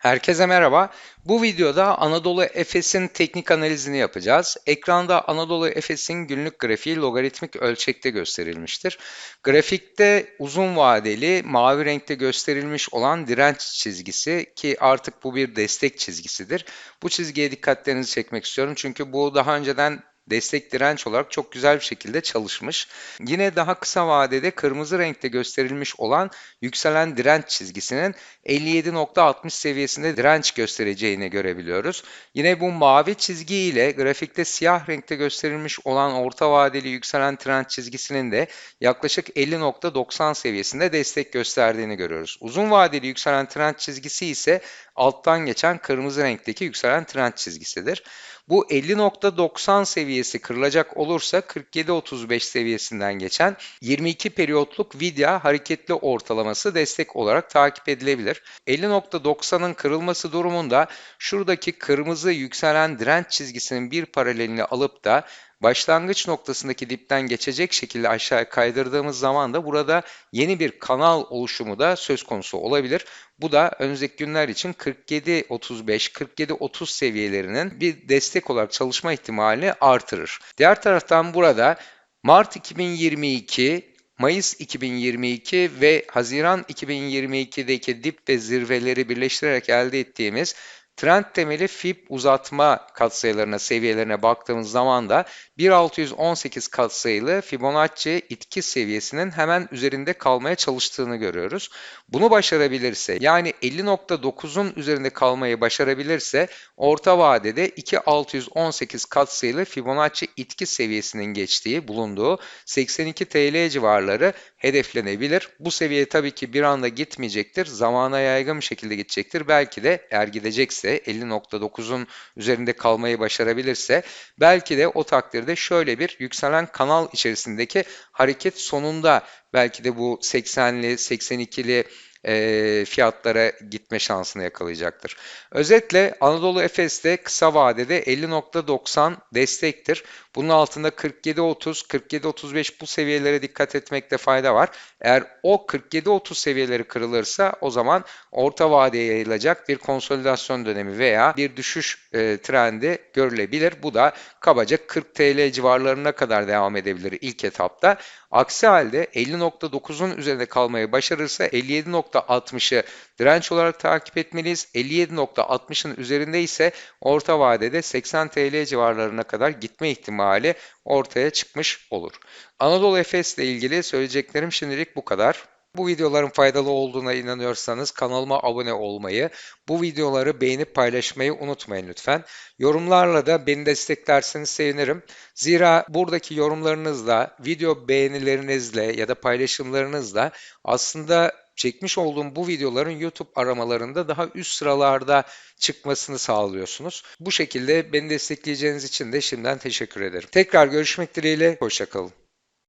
Herkese merhaba. Bu videoda Anadolu Efes'in teknik analizini yapacağız. Ekranda Anadolu Efes'in günlük grafiği logaritmik ölçekte gösterilmiştir. Grafikte uzun vadeli mavi renkte gösterilmiş olan direnç çizgisi ki artık bu bir destek çizgisidir. Bu çizgiye dikkatlerinizi çekmek istiyorum çünkü bu daha önceden destek direnç olarak çok güzel bir şekilde çalışmış. Yine daha kısa vadede kırmızı renkte gösterilmiş olan yükselen direnç çizgisinin 57.60 seviyesinde direnç göstereceğini görebiliyoruz. Yine bu mavi çizgi ile grafikte siyah renkte gösterilmiş olan orta vadeli yükselen direnç çizgisinin de yaklaşık 50.90 seviyesinde destek gösterdiğini görüyoruz. Uzun vadeli yükselen trend çizgisi ise alttan geçen kırmızı renkteki yükselen trend çizgisidir. Bu 50.90 seviyesi kırılacak olursa 47.35 seviyesinden geçen 22 periyotluk vidya hareketli ortalaması destek olarak takip edilebilir. 50.90'ın kırılması durumunda şuradaki kırmızı yükselen direnç çizgisinin bir paralelini alıp da başlangıç noktasındaki dipten geçecek şekilde aşağıya kaydırdığımız zaman da burada yeni bir kanal oluşumu da söz konusu olabilir. Bu da önümüzdeki günler için 47-35, 47-30 seviyelerinin bir destek olarak çalışma ihtimalini artırır. Diğer taraftan burada Mart 2022, Mayıs 2022 ve Haziran 2022'deki dip ve zirveleri birleştirerek elde ettiğimiz Trend temeli FIB uzatma katsayılarına, seviyelerine baktığımız zaman da 1618 katsayılı Fibonacci itki seviyesinin hemen üzerinde kalmaya çalıştığını görüyoruz. Bunu başarabilirse yani 50.9'un üzerinde kalmayı başarabilirse orta vadede 2618 katsayılı Fibonacci itki seviyesinin geçtiği, bulunduğu 82 TL civarları hedeflenebilir. Bu seviye tabii ki bir anda gitmeyecektir. Zamana yaygın bir şekilde gidecektir. Belki de eğer gidecekse 50.9'un üzerinde kalmayı başarabilirse belki de o takdirde şöyle bir yükselen kanal içerisindeki hareket sonunda belki de bu 80'li 82'li e, fiyatlara gitme şansını yakalayacaktır. Özetle Anadolu Efes'te kısa vadede 50.90 destektir. Bunun altında 47.30, 47.35 bu seviyelere dikkat etmekte fayda var. Eğer o 47.30 seviyeleri kırılırsa o zaman orta vadeye yayılacak bir konsolidasyon dönemi veya bir düşüş e, trendi görülebilir. Bu da kabaca 40 TL civarlarına kadar devam edebilir ilk etapta. Aksi halde 50.9'un üzerinde kalmayı başarırsa 57.60'ı direnç olarak takip etmeliyiz. 57.60'ın üzerinde ise orta vadede 80 TL civarlarına kadar gitme ihtimali ortaya çıkmış olur. Anadolu Efes ile ilgili söyleyeceklerim şimdilik bu kadar. Bu videoların faydalı olduğuna inanıyorsanız kanalıma abone olmayı, bu videoları beğenip paylaşmayı unutmayın lütfen. Yorumlarla da beni desteklerseniz sevinirim. Zira buradaki yorumlarınızla, video beğenilerinizle ya da paylaşımlarınızla aslında çekmiş olduğum bu videoların YouTube aramalarında daha üst sıralarda çıkmasını sağlıyorsunuz. Bu şekilde beni destekleyeceğiniz için de şimdiden teşekkür ederim. Tekrar görüşmek dileğiyle, hoşçakalın.